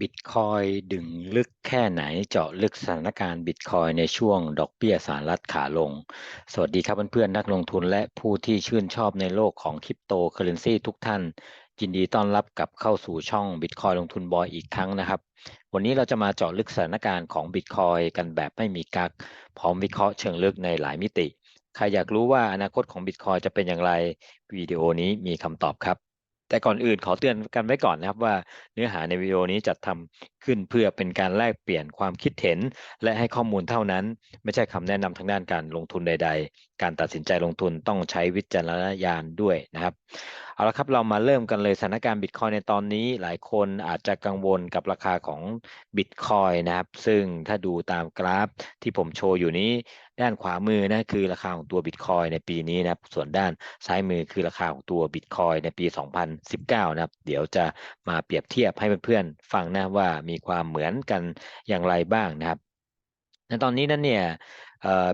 บิตคอยดึงลึกแค่ไหนเจาะลึกสถานการณ์บิตคอยในช่วงดอกเบี้ยสหรัฐขาลง สวัสดีครับเพื่อนๆนักลงทุนและผู้ที่ชื่นชอบในโลกของคริปโตเคอเรนซีทุกท่านยินดีต้อนรับกลับเข้าสู่ช่องบิตคอยลงทุนบอยอีกครั้งนะครับ วันนี้เราจะมาเจาะลึกสถานการณ์ของบิตคอยกันแบบไม่มีกักพร้อมวิเคราะห์เชิงลึกในหลายมิติ ใครอยากรู้ว่าอนาคตของบิตคอยจะเป็นอย่างไรวิดีโอนี้มีคำตอบครับ แต่ก่อนอื่นขอเตือนกันไว้ก่อนนะครับว่าเนื้อหาในวิดีโอนี้จัดทำขึ้นเพื่อเป็นการแลกเปลี่ยนความคิดเห็น และให้ข้อมูลเท่านั้น ไม่ใช่คำแนะนำทางด้านการลงทุนใด ๆ การตัดสินใจลงทุนต้องใช้วิจารณญาณด้วยนะครับเอาละครับเรามาเริ่มกันเลยสถานการณ์บิตคอยในตอนนี้หลายคนอาจจะกังวลกับราคาของบิตคอยนะครับ ซึ่งถ้าดูตามกราฟที่ผมโชว์อยู่นี้ ด้านขวามือนะคือราคาของตัวบิตคอยในปีนี้นะครับส่วนด้านซ้ายมือคือราคาของตัวบิตคอยในปี 2019 นะครับ เดี๋ยวจะมาเปรียบเทียบให้เพื่อนๆฟังนะว่ามีความเหมือนกันอย่างไรบ้างนะครับ ในตอนนี้นั้นเนี่ย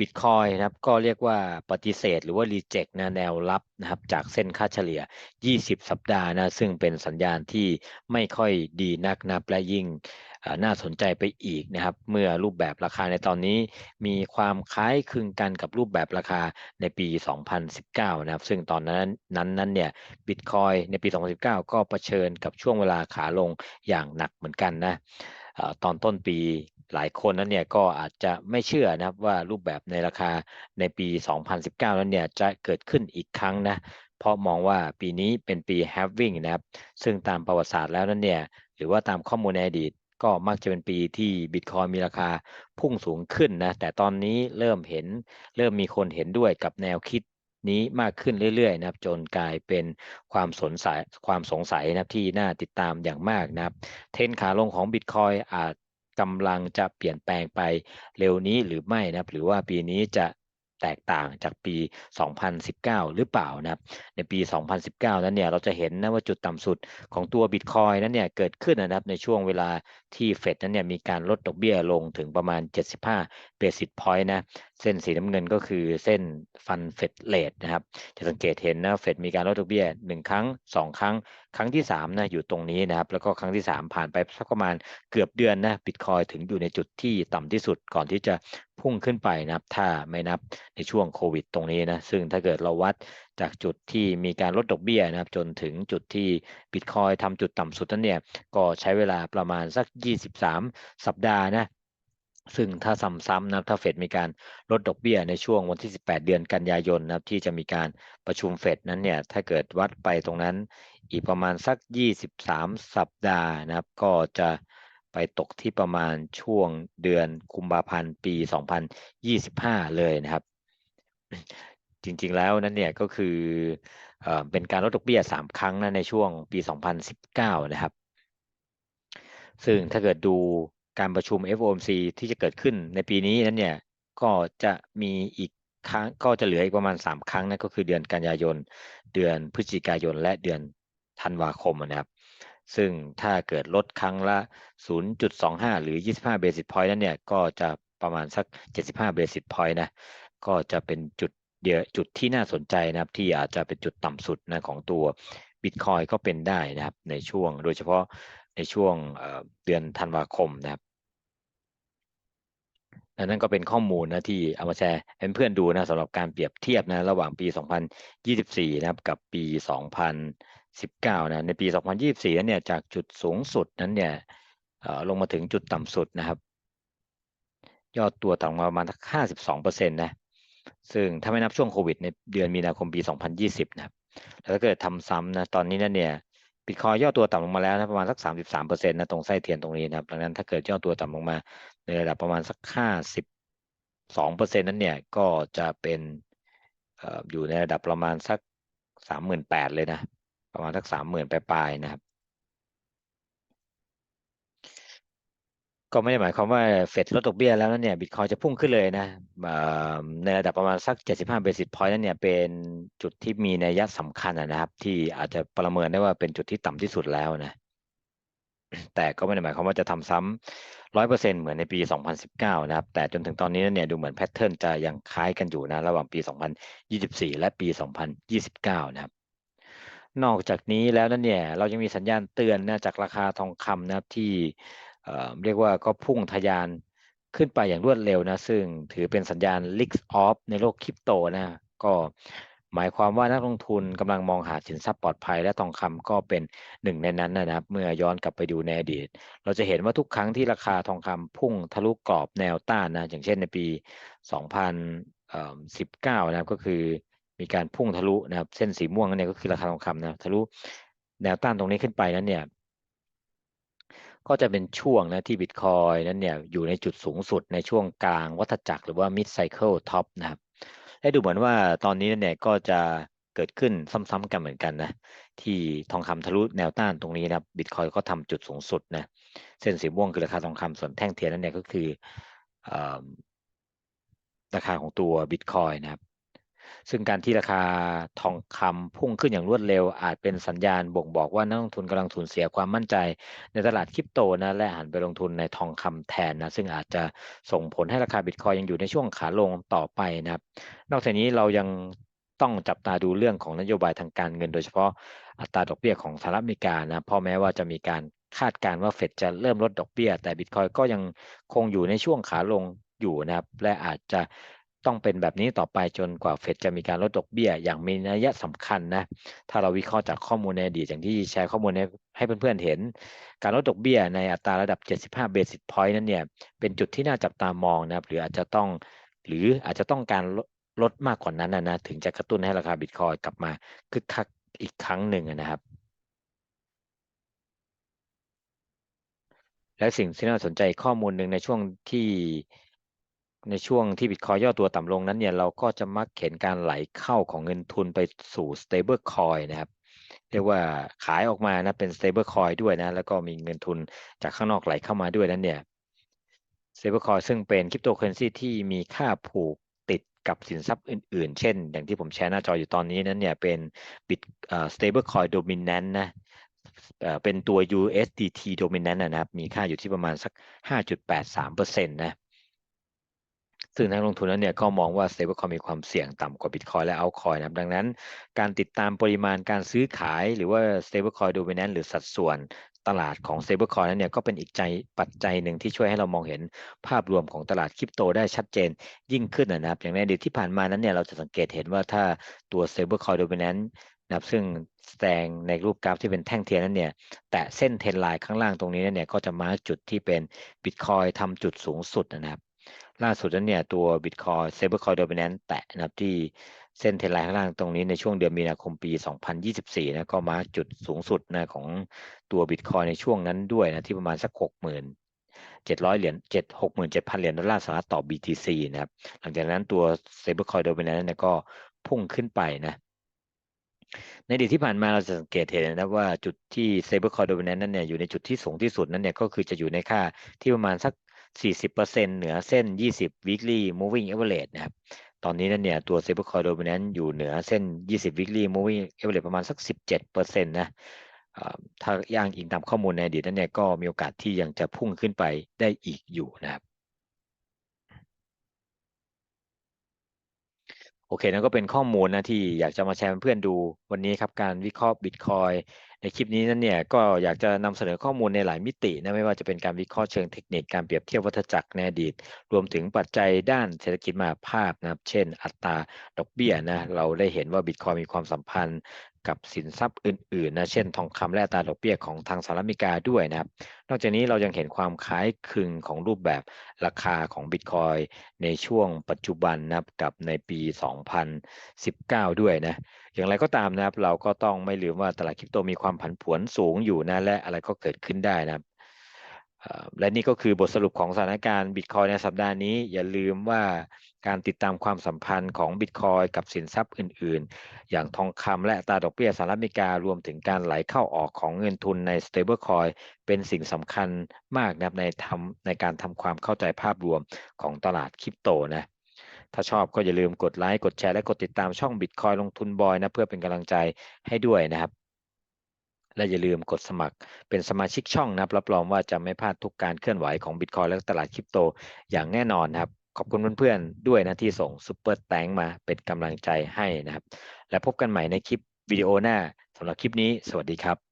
บิตคอยนะครับก็เรียกว่าปฏิเสธหรือว่ารีเจ็คนะแนวรับนะครับจากเส้นค่าเฉลี่ย 20 สัปดาห์นะซึ่งเป็นสัญญาณที่ไม่ค่อยดีนักนะและยิ่งน่าสนใจไปอีกนะครับ เมื่อรูปแบบราคาในตอนนี้มีความคล้ายคลึงกันกับรูปแบบราคาในปี 2019 นะครับ ซึ่งตอนนั้นนั้นนั้นเนี่ยบิตคอยในปี 2019 ก็เผชิญกับช่วงเวลาขาลงอย่างหนักเหมือนกันนะ ตอนต้นปีหลายคนนั้นเนี่ยก็อาจจะไม่เชื่อนะครับว่ารูปแบบในราคาในปี 2019 นั้นเนี่ยจะเกิดขึ้นอีกครั้งนะเพราะมองว่าปีนี้เป็นปี halving นะครับ ซึ่งตามประวัติศาสตร์แล้วนั้นเนี่ยหรือว่าตามข้อมูลในอดีตก็มักจะเป็นปีที่บิตคอยมีราคาพุ่งสูงขึ้นนะแต่ตอนนี้เริ่มเห็นเริ่มมีคนเห็นด้วยกับแนวคิด นี้มากขึ้นเรื่อยๆนะครับ จนกลายเป็นความสนสัยความสงสัยนะครับที่น่าติดตามอย่างมากนะครับ เทรนขาลงของบิตคอยอาจกำลังจะเปลี่ยนแปลงไปเร็วนี้หรือไม่นะครับ หรือว่าปีนี้จะแตกต่างจากปี 2019 หรือเปล่านะครับ ในปี 2019 นั้นเนี่ยเราจะเห็นนะว่าจุดต่ำสุดของตัวบิตคอยนั้นเนี่ยเกิดขึ้นนะครับในช่วงเวลาที่เฟดนั้นเนี่ยมีการลดดอกเบี้ยลงถึงประมาณ 75 เบสิสพอยต์นะ เส้นสีน้ำเงินก็คือเส้นฟันเฟดเลทนะครับ จะสังเกตเห็นนะเฟดมีการลดดอกเบี้ย1ครั้ง 2 ครั้ง ครั้งที่3นะอยู่ตรงนี้นะครับ แล้วก็ครั้งที่ 3 ผ่านไปสักประมาณเกือบเดือนนะบิตคอยถึงอยู่ในจุดที่ต่ำที่สุดก่อนที่จะพุ่งขึ้นไปนะครับ ถ้าไม่นับในช่วงโควิดตรงนี้นะ ซึ่งถ้าเกิดเราวัดจากจุดที่มีการลดดอกเบี้ยนะครับ จนถึงจุดที่บิตคอยทำจุดต่ำสุดนั้นเนี่ย ก็ใช้เวลาประมาณสัก 23 สัปดาห์นะ ซึ่งถ้าซ้ำๆนะถ้าเฟดมีการลดดอกเบี้ยในช่วงวันที่ 18 เดือนกันยายนนะครับที่จะมีการประชุมเฟดนั้นเนี่ยถ้าเกิดวัดไปตรงนั้นอีกประมาณสัก 23 สัปดาห์นะครับ ก็จะไปตกที่ประมาณช่วงเดือนกุมภาพันธ์ปี 2025 เลยนะครับ จริงๆแล้วนั้นเนี่ยก็คือเอเป็นการลดดอกเบี้ย 3 ครั้งนะในช่วงปี 2019 นะครับ ซึ่งถ้าเกิดดู การประชุม FOMC ที่จะเกิดขึ้นในปีนี้นั้นเนี่ยก็จะมีอีกครั้งก็จะเหลืออีกประมาณ 3 ครั้งนะก็คือเดือนกันยายน เดือนพฤศจิกายน และเดือนธันวาคมนะครับ ซึ่งถ้าเกิดลดครั้งละ 0.25 หรือ 25 basis point นั้นเนี่ยก็จะประมาณสัก 75 basis point นะก็จะเป็นจุดเดียวจุดที่น่าสนใจนะครับที่อาจจะเป็นจุดต่ำสุดนะของตัว Bitcoin ก็เป็นได้นะครับในช่วงโดยเฉพาะในช่วงเดือนธันวาคมนะครับ นั่นก็เป็นข้อมูลนะที่เอามาแชร์ให้เพื่อนดูนะสำหรับการเปรียบเทียบนะระหว่างปี 2024 นะครับกับปี 2019 นะในปี 2024นั้นเนี่ยจากจุดสูงสุดนั้นเนี่ยลงมาถึงจุดต่ำสุดนะครับ ยอดตัวต่ำมาประมาณ52เปอร์เซ็นต์นะซึ่งถ้าไม่นับช่วงโควิดในเดือนมีนาคมปี 2020 นะครับแล้วถ้าเกิดทำซ้ำนะตอนนี้นั่นเนี่ย บิตคอยย่อตัวต่ำลงมาแล้วนะประมาณสัก 33เปอร์เซ็นต์นะตรงไส้เทียนตรงนี้นะครับดังนั้นถ้าเกิดย่อตัวต่ำลงมาในระดับประมาณสัก 52เปอร์เซ็นต์นั้นเนี่ยก็จะเป็นอยู่ในระดับประมาณสัก 38,000เลยนะประมาณสักสามหมื่นปลายๆนะครับ ก็ไม่ได้หมายความว่าเฟดลดดอกเบี้ยแล้วนั่นเนี่ยบิตคอยจะพุ่งขึ้นเลยนะในระดับประมาณสัก 75เบสิสพอยต์นั่นเนี่ยเป็นจุดที่มีนัยสำคัญนะครับ ที่อาจจะประเมินได้ว่าเป็นจุดที่ต่ำที่สุดแล้วนะแต่ก็ไม่ได้หมายความว่าจะทำซ้ำร้อยเปอร์เซ็นเหมือนในปี 2019 นะครับ แต่จนถึงตอนนี้เนี่ยดูเหมือนแพทเทิร์นจะยังคล้ายกันอยู่นะ ระหว่างปี 2024 และปี 2029 นะครับนอกจากนี้แล้วนั่นเนี่ยเรายังมีสัญญาณเตือนนะจากราคาทองคำนะครับที่ เรียกว่าก็พุ่งทะยานขึ้นไปอย่างรวดเร็วนะ ซึ่งถือเป็นสัญญาณ risk off ในโลกคริปโตนะ ก็หมายความว่านักลงทุนกำลังมองหาสินทรัพย์ปลอดภัยและทองคำก็เป็นหนึ่งในนั้นนะครับ เมื่อย้อนกลับไปดูในอดีต เราจะเห็นว่าทุกครั้งที่ราคาทองคำพุ่งทะลุกรอบแนวต้านนะ อย่างเช่นในปี 2019 นะครับ ก็คือมีการพุ่งทะลุนะครับ เส้นสีม่วงนั่นเนี่ก็คือราคาทองคำนะทะลุแนวต้านตรงนี้ขึ้นไปนั้นเนี่ย ก็จะเป็นช่วงนะที่บิตคอยนั้นเนี่ยอยู่ในจุดสูงสุดในช่วงกลางวัฏจักรหรือว่า mid cycle top นะครับให้ดูเหมือนว่าตอนนี้เนี่ยก็จะเกิดขึ้นซ้ำๆกันเหมือนกันนะที่ทองคำทะลุแนวต้านตรงนี้นะบิตคอยก็ทำจุดสูงสุดนะเส้นสีม่วงคือราคาทองคำส่วนแท่งเทียนนั้นเนี่ยก็คือราคาของตัวบิตคอยนะครับ ซึ่งการที่ราคาทองคำพุ่งขึ้นอย่างรวดเร็ว อาจเป็นสัญญาณบ่งบอกว่านักลงทุนกำลังสูญเสียความมั่นใจ ในตลาดคริปโตนะและหันไปลงทุนในทองคำแทนนะซึ่งอาจจะส่งผลให้ราคาบิตคอยยังอยู่ในช่วงขาลงต่อไปนะครับ นอกจากนี้เรายังต้องจับตาดูเรื่องของนโยบายทางการเงิน โดยเฉพาะอัตราดอกเบี้ยของสหรัฐอเมริกานะเพราะแม้ว่าจะมีการคาดการณ์ว่าเฟดจะเริ่มลดดอกเบี้ย แต่บิตคอยก็ยังคงอยู่ในช่วงขาลงอยู่นะครับและอาจจะ ต้องเป็นแบบนี้ต่อไปจนกว่าเฟดจะมีการลดดอกเบี้ย อย่างมีนัยสำคัญนะ ถ้าเราวิเคราะห์จากข้อมูลในอดีตอย่างที่แชร์ข้อมูลให้เพื่อนๆเห็น การลดดอกเบี้ยในอัตราระดับ 75 basis point นั้นเนี่ยเป็นจุดที่น่าจับตามองนะครับหรืออาจจะต้องหรืออาจจะต้องการลดมากกว่านั้นนะถึงจะกระตุ้นให้ราคาบิตคอยกลับมาคึกคักอีกครั้งหนึ่งนะครับและสิ่งที่น่าสนใจข้อมูลหนึ่งในช่วงที่ ในช่วงที่บิตคอยย่อตัวต่ำลงนั้นเนี่ยเราก็จะมักเห็นการไหลเข้าของเงินทุนไปสู่ stable coin นะครับเรียกว่าขายออกมานะเป็น stable coin ด้วยนะ แล้วก็มีเงินทุนจากข้างนอกไหลเข้ามาด้วยนั้นเนี่ย stable coin ซึ่งเป็นคริปโตเคอเรนซีที่มีค่าผูกติดกับสินทรัพย์อื่นๆ เช่น อย่างที่ผมแชร์หน้าจออยู่ตอนนี้นั้นเนี่ยเป็นบิต stable coin dominant นะเป็นตัว USDT dominant นะครับ มีค่าอยู่ที่ประมาณสัก 5.83%นะ ซึ่งนักลงทุนนั้นเนี่ยก็มองว่า stablecoin มีความเสี่ยงต่ำกว่า Bitcoin และ altcoin นะครับดังนั้น การติดตามปริมาณการซื้อขายหรือว่า stablecoin dominant หรือสัดส่วนตลาดของ stablecoin นั้นเนี่ยก็เป็นอีกใจปัจจัยหนึ่งที่ช่วยให้เรามองเห็นภาพรวมของตลาดคริปโตได้ชัดเจนยิ่งขึ้นนะครับ อย่างในอดีตที่ผ่านมานั้นเนี่ยเราจะสังเกตเห็นว่าถ้าตัว stablecoin dominant นะครับซึ่งแสดงในรูปกราฟที่เป็นแท่งเทียนนั้นเนี่ยแต่เส้นเทรนไลน์ข้างล่างตรงนี้เนี่ยก็จะมาจุดที่เป็น Bitcoin ทำจุดสูงสุดนะครับ ล่าสุดนั้นเนี่ยตัว Bitcoin Stablecoin Dominant แตะนะครับที่เส้นเทรนไลน์ข้างล่างตรงนี้ในช่วงเดือนมีนาคมปี 2024 นะก็มาจุดสูงสุดนะของตัว Bitcoin ในช่วงนั้นด้วยนะที่ประมาณสัก 60,000 700 เหรียญ7 67,000 เหรียญดอลลาร์สหรัฐต่อ BTC นะครับ หลังจากนั้นตัว Stablecoin Dominant เนี่ยก็พุ่งขึ้นไปนะในอดีตที่ผ่านมาเราจะสังเกตเห็นนะว่าจุดที่ Stablecoin Dominant นั้นเนี่ยอยู่ในจุดที่สูงที่สุดนั้นเนี่ยก็คือจะอยู่ในค่าที่ประมาณสัก 40%เหนือเส้น 20 weekly moving average นะครับ ตอนนี้นั่นเนี่ยตัว stablecoin dominant อยู่เหนือเส้น 20 weekly moving average ประมาณสัก 17%นะถ้าย่างอิงตามข้อมูลในอดีตนั้นเนี่ยก็มีโอกาสที่ยังจะพุ่งขึ้นไปได้อีกอยู่นะครับโอเคนั่นก็เป็นข้อมูลนะที่อยากจะมาแชร์เพื่อนดูวันนี้ครับการวิเคราะห์บิตคอย ในคลิปนี้นั้นเนี่ยก็อยากจะนำเสนอข้อมูลในหลายมิตินะไม่ว่าจะเป็นการวิเคราะห์เชิงเทคนิคการเปรียบเทียบวัฏจักรในอดีต รวมถึงปัจจัยด้านเศรษฐกิจมาภาพนะครับ เช่น อัตราดอกเบี้ยนะเราได้เห็นว่าบิตคอยมีความสัมพันธ์ กับสินทรัพย์อื่นๆนะเช่นทองคำและตราดอกเบี้ยของทางสหรัฐอเมริกาด้วยนะครับ นอกจากนี้เรายังเห็นความคล้ายคลึงของรูปแบบราคาของบิตคอยในช่วงปัจจุบันนะครับกับในปี 2019 ด้วยนะอย่างไรก็ตามนะครับ เราก็ต้องไม่ลืมว่าตลาดคริปโตมีความผันผวนสูงอยู่นะและอะไรก็เกิดขึ้นได้นะครับและนี่ก็คือบทสรุปของสถานการณ์บิตคอยในสัปดาห์นี้อย่าลืมว่า การติดตามความสัมพันธ์ของบิตคอยกับสินทรัพย์อื่น ๆ อย่างทองคำและตราดอกเบี้ยสหรัฐอเมริการวมถึงการไหลเข้าออกของเงินทุนใน stablecoin เป็นสิ่งสำคัญมากนะในทำในการทำความเข้าใจภาพรวมของตลาดคริปโตนะถ้าชอบก็อย่าลืมกดไลค์กดแชร์และกดติดตามช่อง Bitcoin ลงทุนบอยนะเพื่อเป็นกำลังใจให้ด้วยนะครับและอย่าลืมกดสมัครเป็นสมาชิกช่องนะครับรับรองว่าจะไม่พลาดทุกการเคลื่อนไหวของ Bitcoin และตลาดคริปโตอย่างแน่นอนครับ ขอบคุณเพื่อนๆด้วยนะที่ส่งซุปเปอร์แตงมาเป็นกำลังใจให้นะครับ และพบกันใหม่ในคลิปวิดีโอหน้าสำหรับคลิปนี้ สวัสดีครับ